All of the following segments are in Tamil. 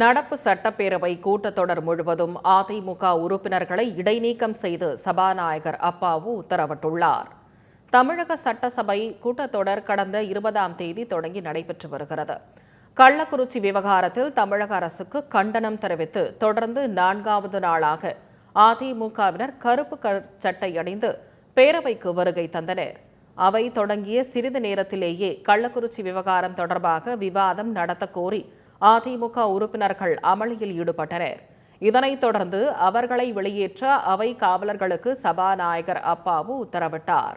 நடப்பு சட்டப்பேரவை கூட்டத்தொடர் முழுவதும் அதிமுக உறுப்பினர்களை இடைநீக்கம் செய்து சபாநாயகர் அப்பாவு உத்தரவிட்டுள்ளார். தமிழக சட்டசபை கூட்டத்தொடர் கடந்த இருபதாம் தேதி தொடங்கி நடைபெற்று வருகிறது. கள்ளக்குறிச்சி விவகாரத்தில் தமிழக அரசுக்கு கண்டனம் தெரிவித்து தொடர்ந்து நான்காவது நாளாக அதிமுகவினர் கருப்பு சட்டை அணிந்து பேரவைக்கு வருகை தந்தனர். அவை தொடங்கிய சிறிது நேரத்திலேயே கள்ளக்குறிச்சி விவகாரம் தொடர்பாக விவாதம் நடத்தக்கோரி கோரி அதிமுக உறுப்பினர்கள் அமளியில் ஈடுபட்டனர். இதனைத் தொடர்ந்து அவர்களை வெளியேற்ற அவை காவலர்களுக்கு சபாநாயகர் அப்பாவு உத்தரவிட்டார்.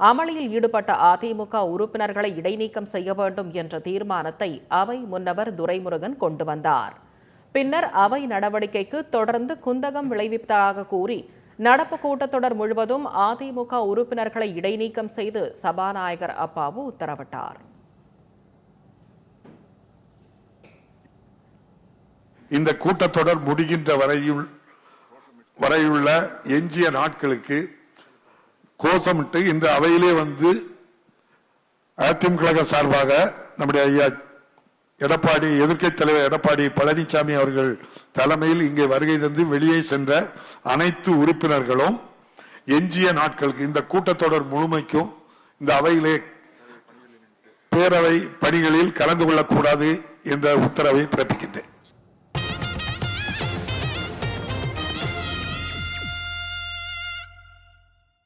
அமளியில் ஈடுபட்ட அதிமுக உறுப்பினர்களை இடைநீக்கம் செய்ய வேண்டும் என்ற தீர்மானத்தை அவை முன்னவர் துரைமுருகன் கொண்டு வந்தார். பின்னர் அவை நடவடிக்கைக்கு தொடர்ந்து குந்தகம் விளைவிப்பதாக கூறி நடப்பு கூட்டத்தொடர் முழுவதும் அதிமுக உறுப்பினர்களை இடைநீக்கம் செய்து சபாநாயகர் அப்பாவு உத்தரவிட்டார். இந்த கூட்டத்தொடர் முடிகின்ற வரையுள் வரையுள்ள எஞ்சிய நாட்களுக்கு கோஷமிட்டு இந்த அவையிலே வந்து அதிமுக சார்பாக நம்முடைய ஐயா எடப்பாடி எதிர்க்கட்சி தலைவர் எடப்பாடி பழனிசாமி அவர்கள் தலைமையில் இங்கே வருகை தந்து வெளியே சென்ற அனைத்து உறுப்பினர்களும் எஞ்சிய நாட்களுக்கு இந்த கூட்டத்தொடர் முழுமைக்கும் இந்த அவையிலே பேரவை பணிகளில் கலந்து கொள்ளக்கூடாது என்ற உத்தரவை பிறப்பிக்கின்றேன்.